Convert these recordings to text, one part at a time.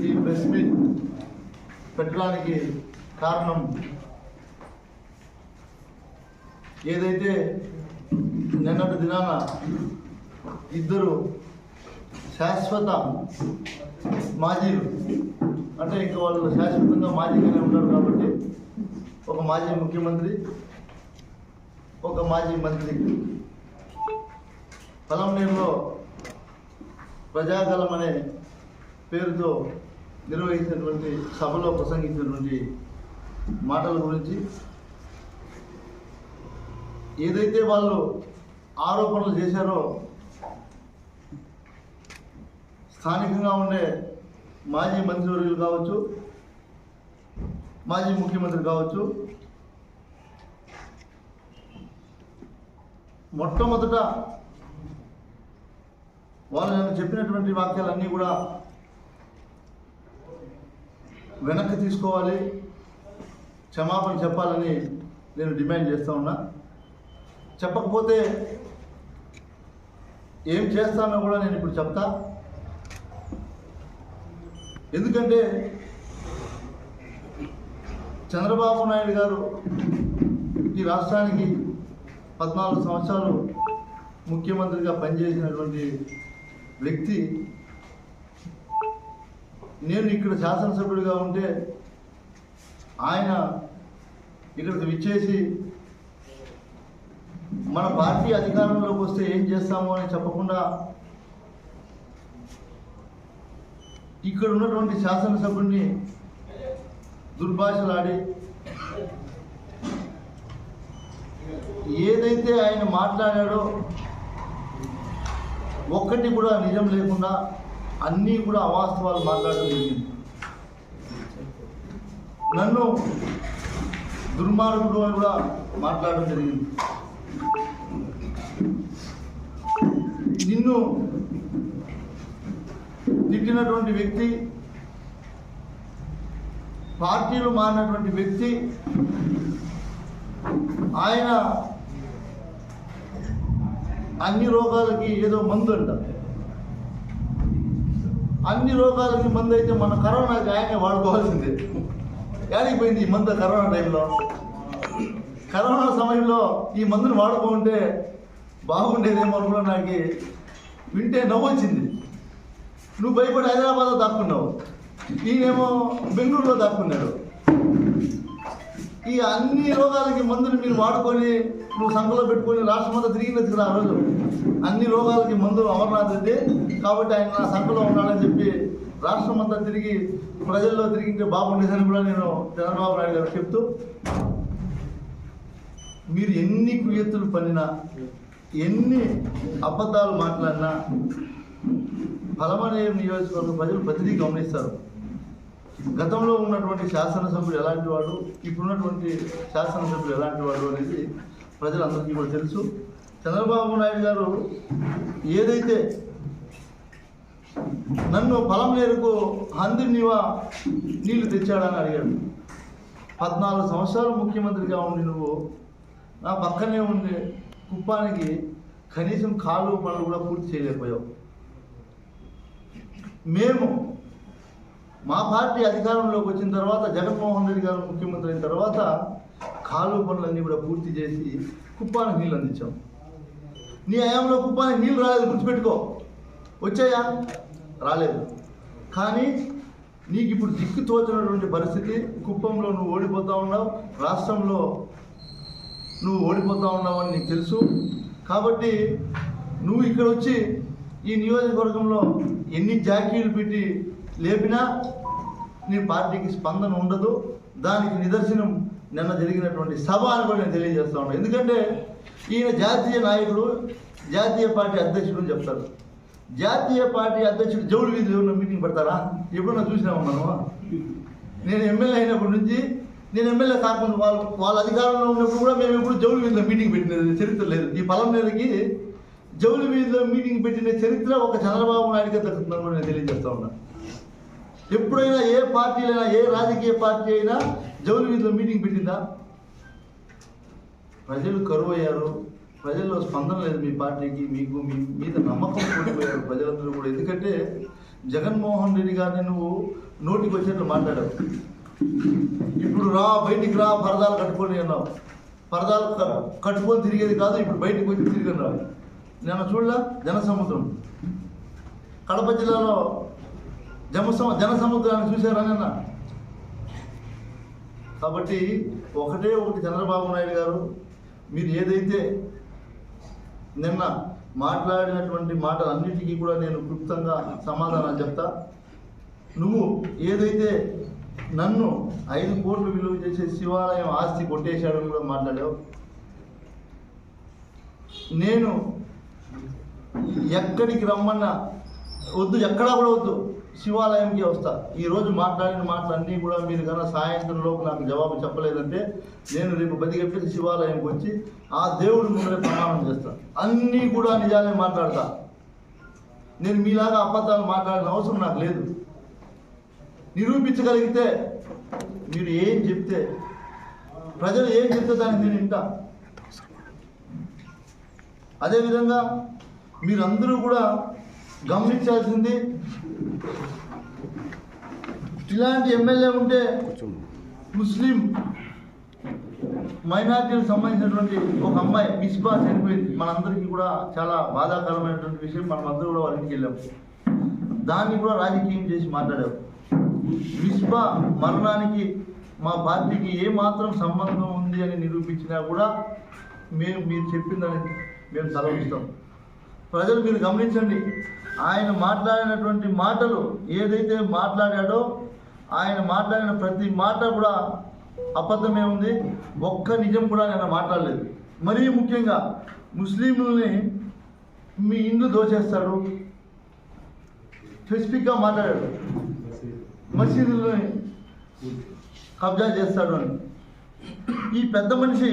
ఈ press meet పెట్టడానికి కారణం ఏదైతే నిన్నటి దినాన ఇద్దరు శాశ్వత మాజీలు అంటే ఇంకా వాళ్ళు శాశ్వతంగా మాజీగానే ఉన్నారు కాబట్టి ఒక మాజీ ముఖ్యమంత్రి ఒక మాజీ మంత్రి. పొలంనేరులో ప్రజాగలం అనే పేరుతో నిర్వహించినటువంటి సభలో ప్రసంగించినటువంటి మాటల గురించి ఏదైతే వాళ్ళు ఆరోపణలు చేశారో స్థానికంగా ఉండే మాజీ మంత్రివర్యులు కావచ్చు మాజీ ముఖ్యమంత్రి కావచ్చు మొట్టమొదట వాళ్ళు నేను చెప్పినటువంటి వాక్యాలన్నీ కూడా వెనక్కి తీసుకోవాలి క్షమాపణ చెప్పాలని నేను డిమాండ్ చేస్తూ ఉన్నా. చెప్పకపోతే ఏం చేస్తానో కూడా నేను ఇప్పుడు చెప్తా. ఎందుకంటే చంద్రబాబు నాయుడు గారు ఈ రాష్ట్రానికి పద్నాలుగు సంవత్సరాలు ముఖ్యమంత్రిగా పనిచేసినటువంటి వ్యక్తి నేను ఇక్కడ శాసనసభ్యుడిగా ఉంటే ఆయన ఇక్కడికి విచ్చేసి మన పార్టీ అధికారంలోకి వస్తే ఏం చేస్తాము అని చెప్పకుండా ఇక్కడ ఉన్నటువంటి శాసనసభ్యుడిని దుర్భాషలాడి ఏదైతే ఆయన మాట్లాడాడో ఒక్కటి కూడా నిజం లేకుండా అన్నీ కూడా అవాస్తవాలు మాట్లాడడం జరిగింది. నన్ను దుర్మార్గుడు అని కూడా మాట్లాడడం జరిగింది. నిన్ను తిట్టినటువంటి వ్యక్తి పార్టీలు మారినటువంటి వ్యక్తి ఆయన అన్ని రోగాలకి ఏదో మందు అంట. అన్ని రోగాలకి మందు అయితే మన కరోనాకి ఆయనే వాడుకోవాల్సిందే. యాడికి పోయింది ఈ మందు కరోనా టైంలో? కరోనా సమయంలో ఈ మందుని వాడుకుంటే బాగుండేదేమో అని కూడా నాకు వింటే నవ్వు వచ్చింది నువ్వు భయపడి హైదరాబాద్లో దాక్కున్నావు. ఈయనేమో బెంగళూరులో దాక్కున్నాడు. ఈ అన్ని రోగాలకి మందులు మీరు వాడుకొని నువ్వు సంఖలో పెట్టుకొని రాష్ట్రమంతా తిరిగినది కదా ఆ రోజు. అన్ని రోగాలకి మందులు అమర్నాథ్ రెడ్డి. కాబట్టి ఆయన నా సంఖలో ఉన్నాడని చెప్పి రాష్ట్రం అంతా తిరిగి ప్రజల్లో తిరిగింటే బాగుండేదని కూడా నేను చంద్రబాబు నాయుడు గారు చెప్తూ మీరు ఎన్ని కుయత్తులు పనినా ఎన్ని అబద్ధాలు మాట్లాడినా ఫలమనే నియోజకవర్గ ప్రజలు ప్రతిదీ గమనిస్తారు. గతంలో ఉన్నటువంటి శాసనసభ్యుడు ఎలాంటి వాడు ఇప్పుడున్నటువంటి శాసనసభ్యుడు ఎలాంటి వాడు అనేది ప్రజలందరికీ కూడా తెలుసు. చంద్రబాబు నాయుడు గారు ఏదైతే నన్ను పొలం మేరకు హంది నీవా నీళ్ళు తెచ్చాడని అడిగాడు. పద్నాలుగు సంవత్సరాలు ముఖ్యమంత్రిగా ఉండి నువ్వు నా పక్కనే ఉండే కుప్పానికి కనీసం కాలు పనులు కూడా పూర్తి చేయలేకపోయావు. మేము మా పార్టీ అధికారంలోకి వచ్చిన తర్వాత జగన్మోహన్ రెడ్డి గారు ముఖ్యమంత్రి అయిన తర్వాత కాలువ పనులన్నీ కూడా పూర్తి చేసి కుప్పానికి నీళ్ళు అందించాం. నీ హయాంలో కుప్పానికి నీళ్ళు రాలేదు గుర్తుపెట్టుకో. వచ్చాయా? రాలేదు. కానీ నీకు ఇప్పుడు దిక్కు తోచినటువంటి పరిస్థితి కుప్పంలో నువ్వు ఓడిపోతూ ఉన్నావు రాష్ట్రంలో నువ్వు ఓడిపోతా ఉన్నావని నీకు తెలుసు. కాబట్టి నువ్వు ఇక్కడ వచ్చి ఈ నియోజకవర్గంలో ఎన్ని జాకీలు పెట్టి లేపినా నీ పార్టీకి స్పందన ఉండదు. దానికి నిదర్శనం నిన్న జరిగినటువంటి సభ అని కూడా నేను తెలియజేస్తా ఉన్నాను ఎందుకంటే ఈయన జాతీయ నాయకుడు జాతీయ పార్టీ అధ్యక్షుడు అని చెప్తారు. జాతీయ పార్టీ అధ్యక్షుడు జౌడు వీధిలో ఉన్న మీటింగ్ పెడతారా? ఎప్పుడన్నా చూసినాము మనము? నేను ఎమ్మెల్యే అయినప్పటి నుంచి నేను ఎమ్మెల్యే కాకుండా వాళ్ళు వాళ్ళ అధికారంలో ఉన్నప్పుడు కూడా మేము ఎప్పుడు జౌలి వీధిలో మీటింగ్ పెట్టినది చరిత్ర లేదు. ఈ పొలం మీదకి జౌలి వీధిలో మీటింగ్ పెట్టిన చరిత్ర ఒక చంద్రబాబు నాయుడుగా దక్కుతుందని కూడా నేను తెలియజేస్తా ఉన్నాను ఎప్పుడైనా ఏ పార్టీలైనా ఏ రాజకీయ పార్టీ అయినా జౌలి వీధిలో మీటింగ్ పెట్టిందా? ప్రజలు కరువు అయ్యారు ప్రజల్లో స్పందన లేదు మీ పార్టీకి. మీకు మీ మీద నమ్మకం కోల్పోయారు ప్రజలందరూ కూడా. ఎందుకంటే జగన్మోహన్ రెడ్డి గారిని నువ్వు నోటికి వచ్చేట్లు మాట్లాడావు. ఇప్పుడు రా బయటికి రా పరదాలు కట్టుకొని అన్నావు. పరదాలు కట్టుకొని తిరిగేది కాదు ఇప్పుడు బయటికి వచ్చి తిరిగి రా నేను చూడలా? జనసముద్రం. కడప జిల్లాలో జనసమ జనసముద్రాన్ని చూశారా నిన్న? కాబట్టి ఒకటే ఒకటి చంద్రబాబు నాయుడు గారు మీరు ఏదైతే నిన్న మాట్లాడినటువంటి మాటలన్నిటికీ కూడా నేను క్లుప్తంగా సమాధానం చెప్తా. నువ్వు ఏదైతే నన్ను ఐదు కోట్లు విలువ చేసే శివాలయం ఆస్తి కొట్టేశాడని కూడా మాట్లాడావు. నేను ఎక్కడికి రమ్మన్నా వద్దు ఎక్కడా కూడా వద్దు. శివాలయంకి వస్తా. ఈరోజు మాట్లాడిన మాటలన్నీ కూడా మీరు కన్నా సాయంత్రం లోపు నాకు జవాబు చెప్పలేదంటే నేను రేపు పది శివాలయంకి వచ్చి ఆ దేవుడి ముందరే ప్రమాణం చేస్తాను అన్నీ కూడా నిజాలే మాట్లాడతా. నేను మీలాగా అబద్ధాలు మాట్లాడిన అవసరం నాకు లేదు. నిరూపించగలిగితే మీరు ఏం చెప్తే ప్రజలు ఏం చెప్తే దానికి నేను వింటా. అదేవిధంగా మీరందరూ కూడా గమనించాల్సింది ఇలాంటి ఎమ్మెల్యే ఉంటే ముస్లిం మైనార్టీలకు సంబంధించినటువంటి ఒక అమ్మాయి మిస్బా చనిపోయింది. మనందరికీ కూడా చాలా బాధాకరమైనటువంటి విషయం. మనం అందరూ కూడా వాళ్ళ ఇంటికి వెళ్ళాం. దాన్ని కూడా రాజకీయం చేసి మాట్లాడారు మిస్బా మరణానికి మా పార్టీకి ఏ మాత్రం సంబంధం ఉంది అని నిరూపించినా కూడా మేము మీరు చెప్పిందని మేము తలవిస్తాం ప్రజలు మీరు గమనించండి. ఆయన మాట్లాడినటువంటి మాటలు ఏదైతే మాట్లాడాడో ఆయన మాట్లాడిన ప్రతి మాట కూడా అబద్ధమే ఉంది. ఒక్క నిజం కూడా ఆయన మాట్లాడలేదు. మరీ ముఖ్యంగా ముస్లింలని మీ ఇండ్లు దోచేస్తాడు. స్పెసిఫిక్గా మాట్లాడాడు. మసీదులని కబ్జా చేస్తాడు అని. ఈ పెద్ద మనిషి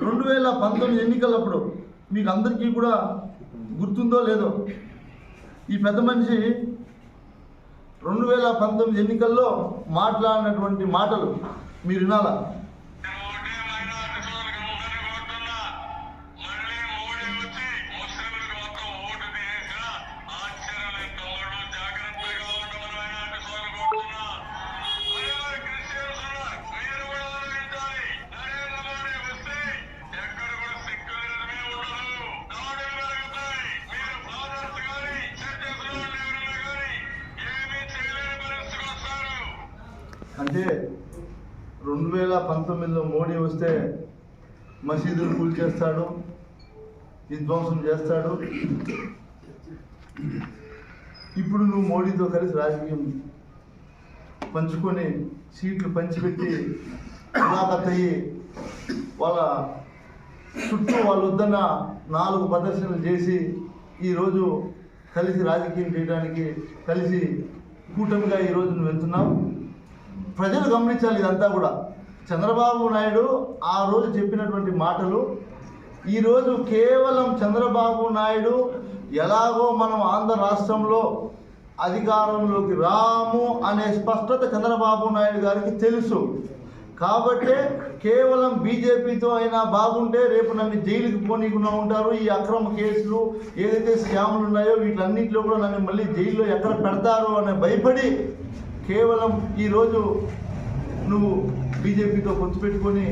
రెండు వేల పంతొమ్మిది ఎన్నికలప్పుడు మీకు అందరికీ కూడా గుర్తుందో లేదో. ఈ పెద్ద మనిషి రెండు వేల పంతొమ్మిది ఎన్నికల్లో మాట్లాడినటువంటి మాటలు మీరు వినాలా? చేస్తాడు. విధ్వంసం చేస్తాడు. ఇప్పుడు నువ్వు మోడీతో కలిసి రాజకీయం పంచుకొని సీట్లు పంచిపెట్టి ములాఖత్ అయ్యి వాళ్ళ చుట్టూ వాళ్ళు వద్దన్న నాలుగు ప్రదర్శనలు చేసి ఈరోజు కలిసి రాజకీయం చేయడానికి కలిసి కూటమిగా ఈరోజు నువ్వు వెళ్తున్నావు. ప్రజలు గమనించాలి ఇదంతా కూడా. చంద్రబాబు నాయుడు ఆ రోజు చెప్పినటువంటి మాటలు ఈరోజు కేవలం చంద్రబాబు నాయుడు ఎలాగో మనం ఆంధ్ర రాష్ట్రంలో అధికారంలోకి రాము అనే స్పష్టత చంద్రబాబు నాయుడు గారికి తెలుసు. కాబట్టే కేవలం బీజేపీతో అయినా బాగుంటే రేపు నన్ను జైలుకి పోనీకుండా ఉంటారు. ఈ అక్రమ కేసులు ఏదైతే స్కాములు ఉన్నాయో వీటన్నింటిలో కూడా నన్ను మళ్ళీ జైల్లో ఎక్కడ పెడతారు అనే భయపడి కేవలం ఈరోజు నువ్వు బీజేపీతో పొత్తు పెట్టుకొని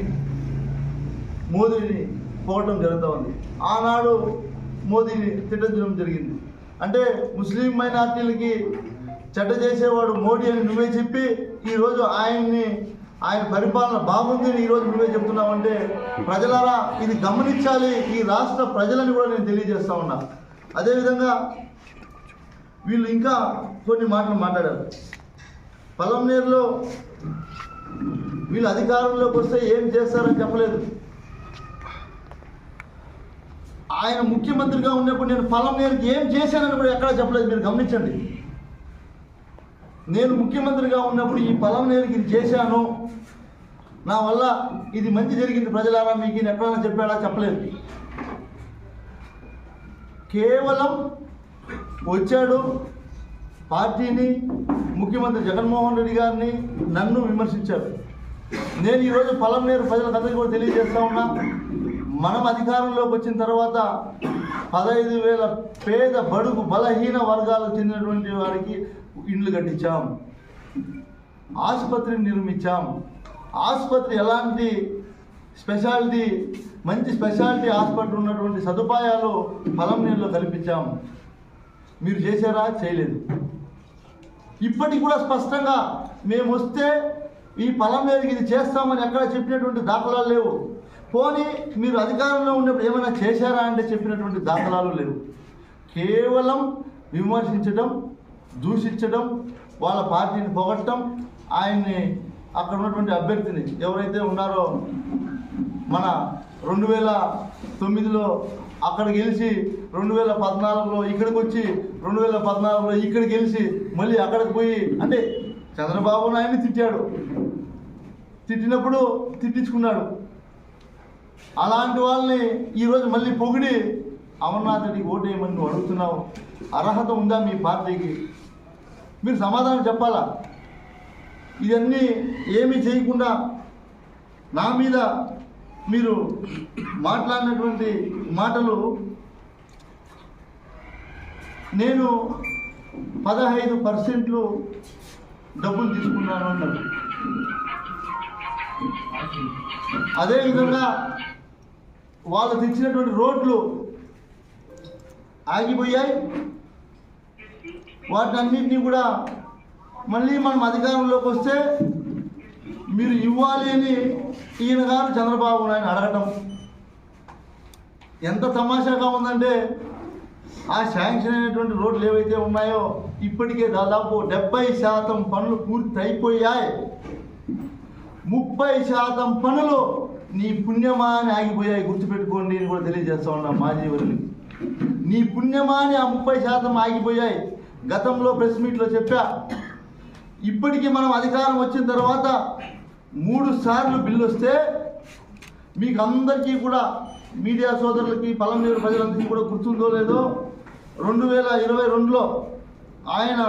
మోదీని పోవటం జరుగుతూ ఉంది ఆనాడు మోదీని తిట్టడం జరిగింది. అంటే ముస్లిం మైనార్టీలకి చెడ్డ చేసేవాడు మోడీ అని నువ్వే చెప్పి ఈరోజు ఆయన్ని ఆయన పరిపాలన బాగుంది అని ఈరోజు నువ్వే చెప్తున్నావంటే ప్రజలారా ఇది గమనించాలి. ఈ రాష్ట్ర ప్రజలని కూడా నేను తెలియజేస్తా ఉన్నా. అదేవిధంగా వీళ్ళు ఇంకా కొన్ని మాటలు మాట్లాడారు. పలంనేరులో వీళ్ళు అధికారంలోకి వస్తే ఏం చేస్తారని చెప్పలేదు. ఆయన ముఖ్యమంత్రిగా ఉన్నప్పుడు నేను పలంనేరుకి ఏం చేశానని కూడా ఎక్కడా చెప్పలేదు. మీరు గమనించండి. నేను ముఖ్యమంత్రిగా ఉన్నప్పుడు ఈ పలంనేరుకి ఇది చేశాను. నా వల్ల ఇది మంచి జరిగింది ప్రజలారా మీకు ఈయన ఎక్కడైనా చెప్పాడా? చెప్పలేదు. కేవలం వచ్చాడు పార్టీని ముఖ్యమంత్రి జగన్మోహన్ రెడ్డి గారిని నన్ను విమర్శించారు నేను ఈరోజు పలంనేరు ప్రజలకు అందరికీ కూడా తెలియజేస్తా ఉన్నా. మనం అధికారంలోకి వచ్చిన తర్వాత పదహైదు వేల పేద బడుగు బలహీన వర్గాలకు చెందినటువంటి వారికి ఇండ్లు కట్టించాం. ఆసుపత్రిని నిర్మించాం. ఆసుపత్రి ఎలాంటి స్పెషాలిటీ మంచి స్పెషాలిటీ హాస్పిటల్ ఉన్నటువంటి సదుపాయాలు పొలం నీళ్ళు కల్పించాం. మీరు చేశారా? చేయలేదు. ఇప్పటికి కూడా స్పష్టంగా మేము వస్తే ఈ పొలం మీదకి ఇది చేస్తామని ఎక్కడ చెప్పినటువంటి దాఖలాలు లేవు. పోనీ మీరు అధికారంలో ఉన్నప్పుడు ఏమైనా చేశారా అంటే చెప్పినటువంటి దాఖలాలు లేవు. కేవలం విమర్శించడం దూషించడం వాళ్ళ పార్టీని పొగట్టడం ఆయన్ని అక్కడ ఉన్నటువంటి అభ్యర్థిని ఎవరైతే ఉన్నారో మన రెండు వేల తొమ్మిదిలో అక్కడ గెలిచి రెండు వేల పద్నాలుగులో ఇక్కడికి వచ్చి రెండు వేల పద్నాలుగులో ఇక్కడ గెలిచి మళ్ళీ అక్కడికి పోయి అంటే చంద్రబాబు నాయుడిని తిట్టాడు. తిట్టినప్పుడు తిట్టించుకున్నాడు. అలాంటి వాళ్ళని ఈరోజు మళ్ళీ పొగిడి అమర్నాథుడికి ఓటేయమని నువ్వు అడుగుతున్నావు. అర్హత ఉందా మీ పార్టీకి? మీరు సమాధానం చెప్పాలా? ఇవన్నీ ఏమీ చేయకుండా నా మీద మీరు మాట్లాడినటువంటి మాటలు నేను పదహైదు పర్సెంట్లు డబ్బులు తీసుకున్నాను అన్నాడు అదేవిధంగా వాళ్ళు తెచ్చినటువంటి రోడ్లు ఆగిపోయాయి. వాటన్నిటినీ కూడా మళ్ళీ మనం అధికారంలోకి వస్తే మీరు ఇవ్వాలి అని ఈయన గారు చంద్రబాబు నాయుడు అడగటం. ఎంత తమాషాగా ఉందంటే ఆ శాంక్షన్ అయినటువంటి రోడ్లు ఏవైతే ఉన్నాయో ఇప్పటికే దాదాపు డెబ్బై శాతం పనులు పూర్తి అయిపోయాయి ముప్పై శాతం పనులు నీ పుణ్యమా అని ఆగిపోయాయి గుర్తుపెట్టుకోండి అని కూడా తెలియజేస్తా ఉన్నా మాజీ వర్యులకి నీ పుణ్యమా అని ఆ ముప్పై శాతం ఆగిపోయాయి. గతంలో ప్రెస్ మీట్లో చెప్పా ఇప్పటికీ మనం అధికారం వచ్చిన తర్వాత మూడు సార్లు బిల్లు వస్తే మీకు అందరికీ కూడా మీడియా సోదరులకి పలంనేరు ప్రజలందరికీ కూడా గుర్తుందో లేదో రెండు వేల ఇరవై రెండులో ఆయన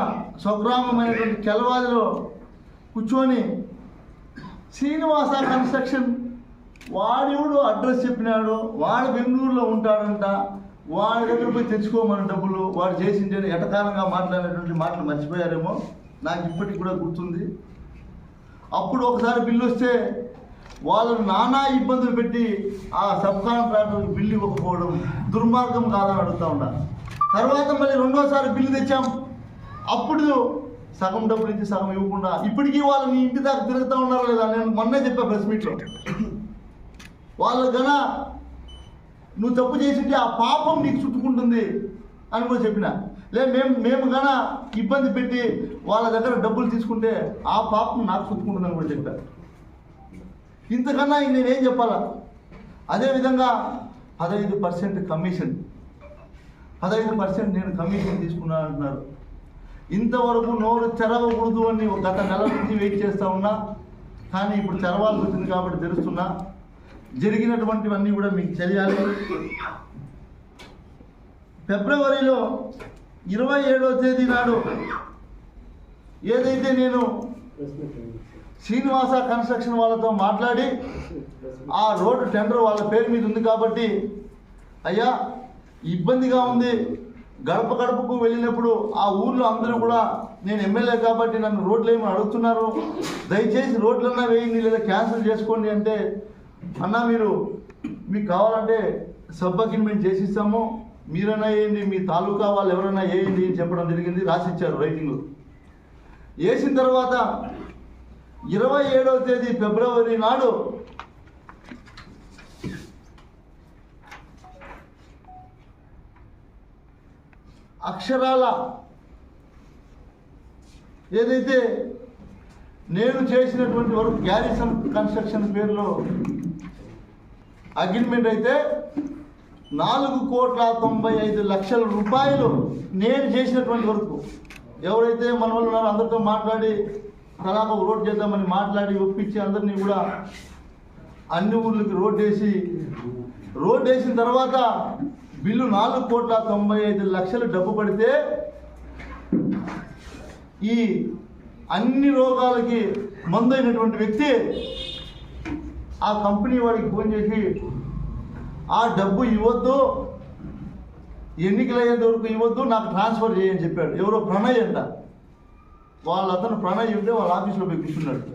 స్వగ్రామమైనటువంటి కెలవాదిలో కూర్చొని శ్రీనివాస కన్స్ట్రక్షన్ వాడెవడు అడ్రస్ చెప్పినాడు వాడు బెంగళూరులో ఉంటాడంట వాడి దగ్గర పోయి తెచ్చుకోమని డబ్బులు వాడు చేసింటే ఎటకాలంగా మాట్లాడినటువంటి మాటలు మర్చిపోయారేమో. నాకు ఇప్పటికి కూడా గుర్తుంది. అప్పుడు ఒకసారి బిల్లు వస్తే వాళ్ళు నానా ఇబ్బందులు పెట్టి ఆ సబ్ కాంట్రాక్టర్ బిల్లు ఇవ్వకపోవడం దుర్మార్గం కాదని అడుగుతా ఉన్నారు. తర్వాత మళ్ళీ రెండోసారి బిల్లు తెచ్చాం. అప్పుడు సగం డబ్బులు ఇచ్చి సగం ఇవ్వకుండా ఇప్పటికీ వాళ్ళు నీ ఇంటి దాకా తిరుగుతూ ఉన్నారు లేదా నేను మొన్నే చెప్పా ప్రెస్ మీట్లో. వాళ్ళు గన నువ్వు తప్పు చేసింటే ఆ పాపం నీకు చుట్టుకుంటుంది అని కూడా చెప్పిన. లే మేము మేము గన ఇబ్బంది పెట్టి వాళ్ళ దగ్గర డబ్బులు తీసుకుంటే ఆ పాపం నాకు చుట్టుకుంటుందని కూడా చెప్పారు ఇంతకన్నా నేను నేనేం చెప్పాలా? అదేవిధంగా పదహైదు పర్సెంట్ కమిషన్. పదహైదు పర్సెంట్ నేను కమిషన్ తీసుకున్నాను అంటున్నారు ఇంతవరకు నోరు తెరవకూడదు అని ఒక గత నెల నుంచి వెయిట్ చేస్తూ ఉన్నా కానీ ఇప్పుడు తెరవాల్సి వచ్చింది కాబట్టి తెలుస్తున్నా జరిగినటువంటివన్నీ కూడా మీకు తెలియాలి. ఫిబ్రవరిలో ఇరవై ఏడవ తేదీ నాడు ఏదైతే నేను శ్రీనివాస కన్స్ట్రక్షన్ వాళ్ళతో మాట్లాడి ఆ రోడ్డు టెండర్ వాళ్ళ పేరు మీద ఉంది కాబట్టి అయ్యా ఇబ్బందిగా ఉంది. గడప గడపకు వెళ్ళినప్పుడు ఆ ఊర్లో అందరూ కూడా నేను ఎమ్మెల్యే కాబట్టి నన్ను రోడ్లు ఏమి అడుగుతున్నారు? దయచేసి రోడ్లన్నా వేయండి లేదా క్యాన్సిల్ చేసుకోండి అంటే అన్నా మీరు మీకు కావాలంటే సబ్ మేము చేసిస్తాము. మీరైనా వేయండి మీ తాలూకా వాళ్ళు ఎవరైనా వేయండి అని చెప్పడం జరిగింది రాసిచ్చారు రైటింగ్. వేసిన తర్వాత ఇరవై ఏడవ తేదీ ఫిబ్రవరి నాడు అక్షరాల ఏదైతే నేను చేసినటువంటి వరకు గ్యారిసన్ కన్స్ట్రక్షన్ పేరులో అగ్రిమెంట్ అయితే నాలుగు కోట్ల తొంభై ఐదు లక్షల రూపాయలు నేను చేసినటువంటి వరకు ఎవరైతే మన వాళ్ళు ఉన్నారో అందరితో మాట్లాడి తలాక రోడ్ చేద్దామని మాట్లాడి ఒప్పించి అందరినీ కూడా అన్ని ఊర్లకి రోడ్ వేసి రోడ్ వేసిన తర్వాత బిల్లు నాలుగు కోట్ల తొంభై ఐదు లక్షలు డబ్బు పడితే ఈ అన్ని రోగాలకి మందు అయినటువంటి వ్యక్తి ఆ కంపెనీ వాడికి ఫోన్ చేసి ఆ డబ్బు ఇవ్వద్దు ఎన్నికలయ్యేంత వరకు ఇవ్వద్దు నాకు ట్రాన్స్ఫర్ చేయని చెప్పాడు. ఎవరో ప్రణయ్ అంట. వాళ్ళ అతను ప్రణయ్ ఉంటే వాళ్ళ ఆఫీస్లో పోయి కూర్చున్నాడు.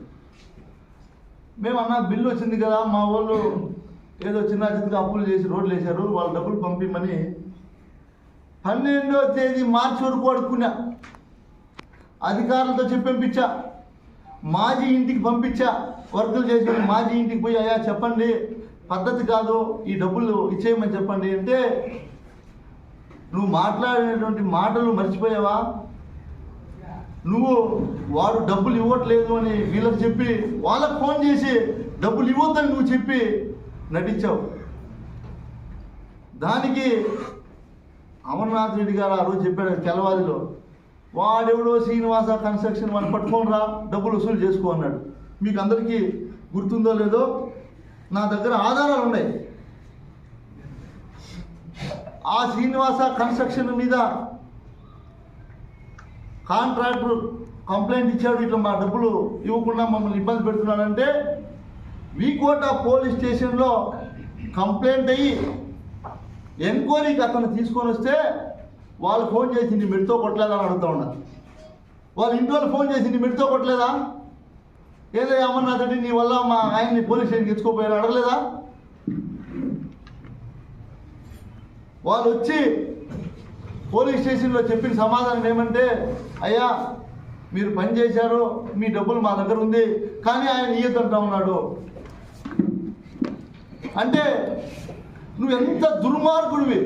మేము అన్న బిల్లు వచ్చింది కదా మా వాళ్ళు ఏదో చిన్న చిన్నగా అప్పులు చేసి రోడ్లు వేశారు వాళ్ళ డబ్బులు పంపిమని పన్నెండో తేదీ మార్చి వరకు అడుక్కున్నా. అధికారులతో చెప్పంపించా మాజీ ఇంటికి పంపించా. వర్కులు చేసి మాజీ ఇంటికి పోయి అయ్యా చెప్పండి. పద్ధతి కాదు. ఈ డబ్బులు ఇచ్చేయమని చెప్పండి. అంటే నువ్వు మాట్లాడినటువంటి మాటలు మర్చిపోయావా? నువ్వు వాడు డబ్బులు ఇవ్వట్లేదు అని వీళ్ళకి చెప్పి వాళ్ళకి ఫోన్ చేసి డబ్బులు ఇవ్వద్దని నువ్వు చెప్పి నటించావు. దానికి అమర్నాథ్ రెడ్డి గారు ఆ రోజు చెప్పాడు తెల్లవారిలో వాడెవడో శ్రీనివాస కన్స్ట్రక్షన్ వాడిని పట్టుకొని రా డబ్బులు వసూలు చేసుకో అన్నాడు. మీకు అందరికీ గుర్తుందో లేదో నా దగ్గర ఆధారాలు ఉన్నాయి. ఆ శ్రీనివాస కన్స్ట్రక్షన్ మీద కాంట్రాక్టర్ కంప్లైంట్ ఇచ్చాడు. ఇట్లా మా డబ్బులు ఇవ్వకుండా మమ్మల్ని ఇబ్బంది పెడుతున్నాడంటే వీకోట పోలీస్ స్టేషన్లో కంప్లైంట్ అయ్యి ఎంక్వైరీకి అతను తీసుకొని వస్తే వాళ్ళు ఫోన్ చేసింది మిడితో మెడితో కొట్టలేదా అని అడుగుతా ఉన్నారు వాళ్ళు ఇంటి వాళ్ళు ఫోన్ చేసింది మిడితో మెడితో కొట్టలేదా? ఏదో అమర్నాథ్ అతడి నీ వల్ల మా ఆయన్ని పోలీస్ స్టేషన్కి ఎత్తుకోపోయారు అడగలేదా? వాళ్ళు వచ్చి పోలీస్ స్టేషన్లో చెప్పిన సమాధానం ఏమంటే అయ్యా మీరు పని చేశారు మీ డబ్బులు మా దగ్గర ఉంది కానీ ఆయన ఇయ్యద్దంటా ఉన్నాడు. అంటే నువ్వు ఎంత దుర్మార్గుడివి?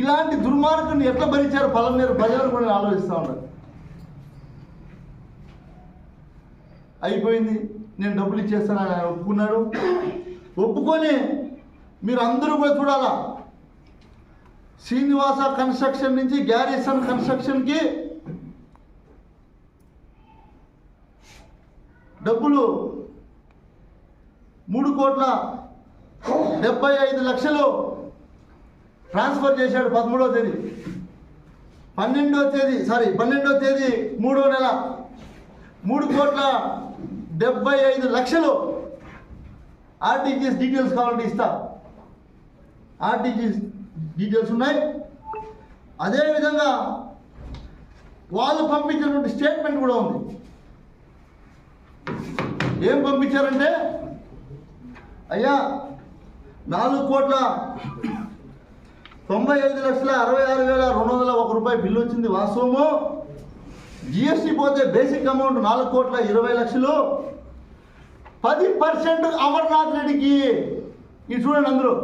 ఇలాంటి దుర్మార్గుని ఎట్లా భరించారు? పలమనేరు ప్రజలు కూడా ఆలోచిస్తూ ఉన్నాను అయిపోయింది. నేను డబ్బులు ఇచ్చేస్తానని ఆయన ఒప్పుకున్నాడు. ఒప్పుకొని మీరు అందరూ కూడా చూడాలా? శ్రీనివాస కన్స్ట్రక్షన్ నుంచి గ్యారిసన్ కన్స్ట్రక్షన్కి డబ్బులు మూడు కోట్ల డెబ్బై ఐదు లక్షలు ట్రాన్స్ఫర్ చేశాడు పదమూడవ తేదీ. పన్నెండో తేదీ సారీ పన్నెండో తేదీ మూడో నెల. మూడు కోట్ల డెబ్బై ఐదు లక్షలు ఆర్టీజీఎస్ డీటెయిల్స్ కావాలంటే ఇస్తా. ఆర్టీజీఎస్ డీటెయిల్స్ ఉన్నాయి. అదేవిధంగా వాళ్ళు పంపించినటువంటి స్టేట్మెంట్ కూడా ఉంది. ఏం పంపించారంటే అయ్యా నాలుగు కోట్ల తొంభై ఐదు లక్షల అరవై ఆరు వేల రెండు వందల ఒక రూపాయి బిల్లు వచ్చింది వాస్తవము. జిఎస్టీ పోతే బేసిక్ అమౌంట్ నాలుగు కోట్ల ఇరవై లక్షలు. పది పర్సెంట్ అమర్నాథ్ రెడ్డికి ఇది చూడండి అందరూ.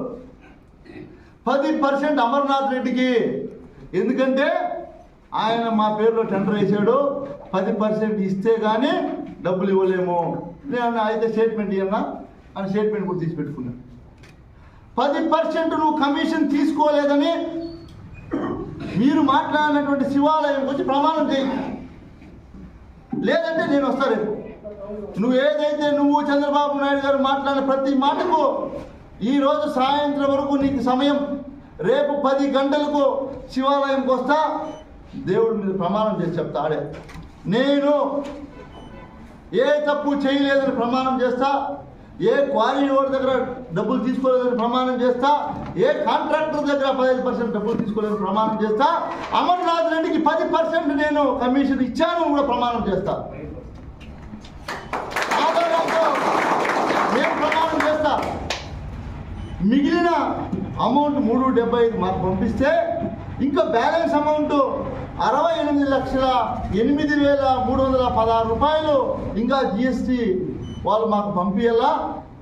పది పర్సెంట్ అమర్నాథ్ రెడ్డికి. ఎందుకంటే ఆయన మా పేరులో టెండర్ వేసాడు పది పర్సెంట్ ఇస్తే కానీ డబ్బులు ఇవ్వలేము. నేను అయితే స్టేట్మెంట్ ఇవ్వనా అని స్టేట్మెంట్ కూడా తీసి పెట్టుకున్నాను పది పర్సెంట్ నువ్వు కమిషన్ తీసుకోలేదని మీరు మాట్లాడినటువంటి శివాలయం వచ్చి ప్రమాణం చేయి. లేదంటే నేను వస్తా రేపు. నువ్వు ఏదైతే నువ్వు చంద్రబాబు నాయుడు గారు మాట్లాడిన ప్రతి మాటకు ఈరోజు సాయంత్రం వరకు నీకు సమయం. రేపు పది గంటలకు శివాలయంకి వస్తా. దేవుడి మీద ప్రమాణం చేసి చెప్తా ఆడే. నేను ఏ తప్పు చేయలేదని ప్రమాణం చేస్తా. ఏ క్వారీ ఓడి దగ్గర డబ్బులు తీసుకోలేదని ప్రమాణం చేస్తా ఏ కాంట్రాక్టర్ దగ్గర పదహైదు పర్సెంట్ డబ్బులు తీసుకోలేదని ప్రమాణం చేస్తా అమర్నాథ్ రెడ్డికి పది పర్సెంట్ నేను కమిషన్ ఇచ్చాను కూడా ప్రమాణం చేస్తా. నేను ప్రమాణం చేస్తా. మిగిలిన అమౌంట్ మూడు డెబ్బై ఐదు మాకు పంపిస్తే ఇంకా బ్యాలెన్స్ అమౌంట్ అరవై ఎనిమిది లక్షల ఎనిమిది వేల మూడు వందల పదహారు రూపాయలు ఇంకా జిఎస్టీ వాళ్ళు మాకు పంపించాలా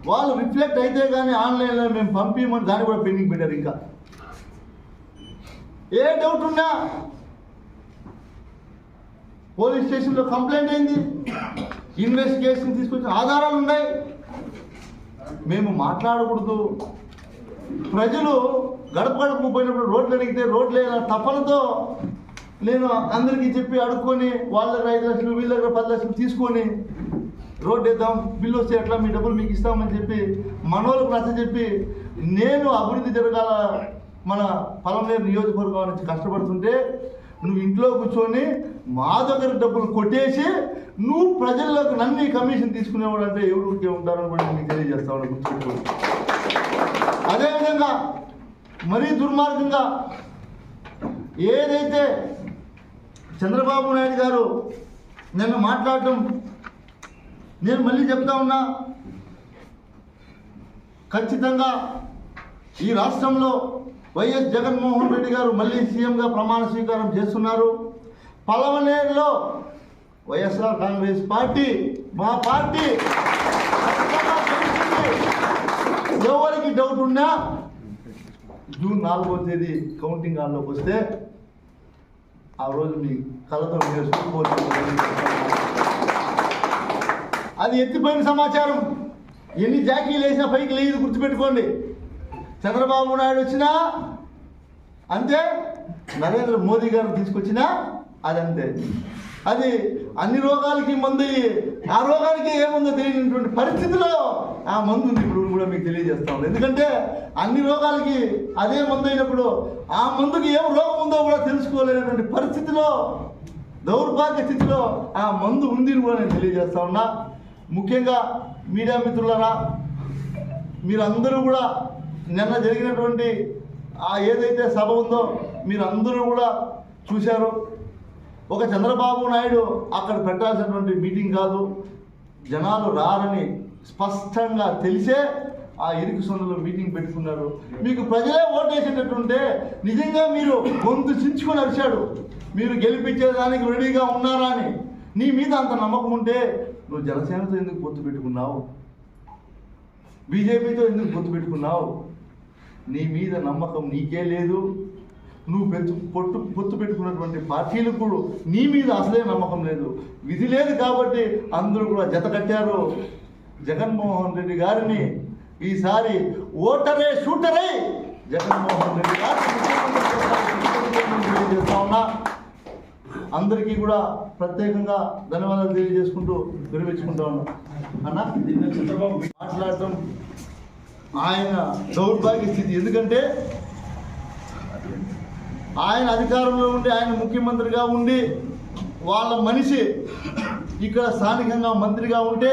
వాళ్ళు రిఫ్లెక్ట్ అయితే కానీ ఆన్లైన్లో మేము పంపించమని దాన్ని కూడా పెండింగ్ పెట్టారు ఇంకా. ఏ డౌట్ ఉన్నా పోలీస్ స్టేషన్లో కంప్లైంట్ అయింది. ఇన్వెస్టిగేషన్ తీసుకొచ్చిన ఆధారాలు ఉన్నాయి. మేము మాట్లాడకూడదు. ప్రజలు గడప గడపకు పోయినప్పుడు రోడ్లు అడిగితే రోడ్లు వేయాల తపనతో నేను అందరికీ చెప్పి అడుక్కొని వాళ్ళ దగ్గర ఐదు లక్షలు వీళ్ళ దగ్గర పది లక్షలు తీసుకొని రోడ్డు వేద్దాం బిల్లు వస్తే ఎట్లా మీ డబ్బులు మీకు ఇస్తామని చెప్పి మనోళ్ళకు నచ్చ చెప్పి నేను అభివృద్ధి జరగాల మన పలంనేరు నియోజకవర్గం నుంచి కష్టపడుతుంటే నువ్వు ఇంట్లో కూర్చొని మా దగ్గర డబ్బులు కొట్టేసి నువ్వు ప్రజల్లోకి నన్ను కమిషన్ తీసుకునేవాడు అంటే ఎవరికి ఉంటారని కూడా నీకు తెలియజేస్తాను గుర్తుపెట్టుకోండి. అదేవిధంగా మరీ దుర్మార్గంగా ఏదైతే చంద్రబాబు నాయుడు గారు నిన్న మాట్లాడటం నేను మళ్ళీ చెప్తా ఉన్నా ఖచ్చితంగా ఈ రాష్ట్రంలో వైఎస్ జగన్మోహన్ రెడ్డి గారు మళ్ళీ సీఎంగా ప్రమాణ స్వీకారం చేస్తున్నారు. పలవనేరులో వైఎస్ఆర్ కాంగ్రెస్ పార్టీ మా పార్టీ ఎవరికి డౌట్ ఉన్నా జూన్ నాలుగో తేదీ కౌంటింగ్ హాల్లోకి వస్తే ఆ రోజు మీ కళ్ళతో మీరు అది ఎత్తిపోయిన సమాచారం. ఎన్ని జాకీలు వేసినా పైకి లేదు గుర్తుపెట్టుకోండి. చంద్రబాబు నాయుడు వచ్చినా అంతే నరేంద్ర మోదీ గారు తీసుకొచ్చినా అది అంతే. అది అన్ని రోగాలకి మందు ఆ రోగానికి ఏముందో తెలియనటువంటి పరిస్థితిలో ఆ మందు ఉంది ఇప్పుడు కూడా మీకు తెలియజేస్తాం ఎందుకంటే అన్ని రోగాలకి అదే మందు అయినప్పుడు ఆ మందుకి ఏం రోగం ఉందో కూడా తెలుసుకోలేనటువంటి పరిస్థితిలో దౌర్భాగ్య స్థితిలో ఆ మందు ఉంది కూడా నేను తెలియజేస్తా ఉన్నా. ముఖ్యంగా మీడియా మిత్రులరా మీరందరూ కూడా నిన్న జరిగినటువంటి ఆ ఏదైతే సభ ఉందో మీరందరూ కూడా చూశారు. ఒక చంద్రబాబు నాయుడు అక్కడ పెట్టాల్సినటువంటి మీటింగ్ కాదు. జనాలు రారని స్పష్టంగా తెలిసే ఆ ఇరుకు సొందలో మీటింగ్ పెట్టుకున్నారు. మీకు ప్రజలే ఓటేసేటట్టుంటే నిజంగా మీరు గొంతు చించుకొని అరిచాడు. మీరు గెలిపించేదానికి రెడీగా ఉన్నారా అని. నీ మీద అంత నమ్మకం ఉంటే నువ్వు జనసేనతో ఎందుకు పొత్తు పెట్టుకున్నావు? బీజేపీతో ఎందుకు పొత్తు పెట్టుకున్నావు? నీ మీద నమ్మకం నీకే లేదు. నువ్వు పెత్తు పొట్టు పొత్తు పెట్టుకున్నటువంటి పార్టీలు కూడా నీ మీద అసలే నమ్మకం లేదు. విధి లేదు కాబట్టి అందరూ కూడా జత కట్టారు. జగన్మోహన్ రెడ్డి గారిని ఈసారి ఓటరే షూటరే! జగన్మోహన్ రెడ్డి గారు చేస్తా ఉన్నా. అందరికీ కూడా ప్రత్యేకంగా ధన్యవాదాలు తెలియజేసుకుంటూ విరమించుకుంటా అన్న అన్నా? మాట్లాడటం ఆయన దౌర్భాగ్య స్థితి. ఎందుకంటే ఆయన అధికారంలో ఉండి ఆయన ముఖ్యమంత్రిగా ఉండి వాళ్ళ మనిషి ఇక్కడ స్థానికంగా మంత్రిగా ఉంటే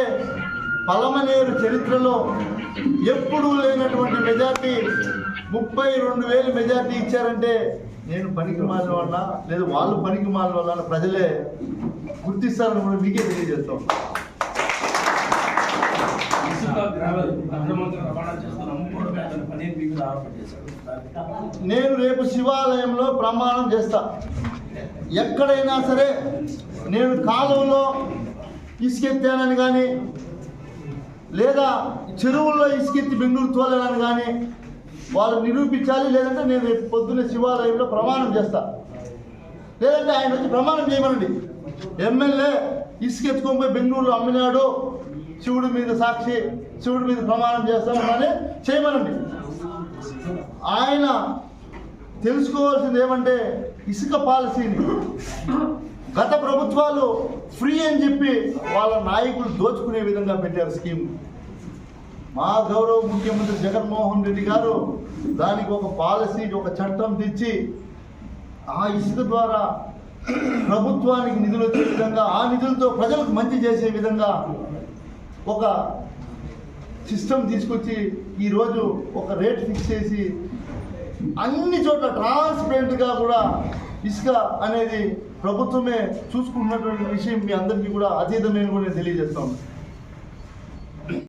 పలమనేరు చరిత్రలో ఎప్పుడూ లేనటువంటి మెజార్టీ ముప్పై రెండు వేలు మెజార్టీ ఇచ్చారంటే నేను పనికి మాలిన వల్ల లేదా వాళ్ళు పనికి మాలిన వల్ల ప్రజలే గుర్తిస్తారని కూడా మీకే తెలియజేస్తాం. నేను రేపు శివాలయంలో ప్రమాణం చేస్తా. ఎక్కడైనా సరే నేను కాలువలో ఇసుకెత్తానని కానీ లేదా చెరువుల్లో ఇసుకెత్తి బెంగళూరు తోలేనని కానీ వాళ్ళు నిరూపించాలి లేదంటే నేను రేపు పొద్దున్న శివాలయంలో ప్రమాణం చేస్తా. లేదంటే ఆయన వచ్చి ప్రమాణం చేయమనండి. ఎమ్మెల్యే ఇసుకెత్తుకొని పోయి బెంగళూరులో అమ్మినాడు శివుడి మీద సాక్షి శివుడి మీద ప్రమాణం చేస్తామని చేయమనండి. ఆయన తెలుసుకోవాల్సింది ఏమంటే ఇసుక పాలసీని. గత ప్రభుత్వాలు ఫ్రీ అని చెప్పి వాళ్ళ నాయకులు దోచుకునే విధంగా పెట్టారు స్కీమ్. మా గౌరవ ముఖ్యమంత్రి జగన్మోహన్ రెడ్డి గారు దానికి ఒక పాలసీ ఒక చట్టం తెచ్చి ఆ ఇసుక ద్వారా ప్రభుత్వానికి నిధులు వచ్చే విధంగా ఆ నిధులతో ప్రజలకు మంచి చేసే విధంగా ఒక సిస్టమ్ తీసుకొచ్చి ఈరోజు ఒక రేట్ ఫిక్స్ చేసి అన్ని చోట్ల ట్రాన్స్పరెంట్గా కూడా ఇసుక అనేది ప్రభుత్వమే చూసుకున్నటువంటి విషయం మీ అందరికీ కూడా అతీతమైన కూడా నేను తెలియజేస్తాను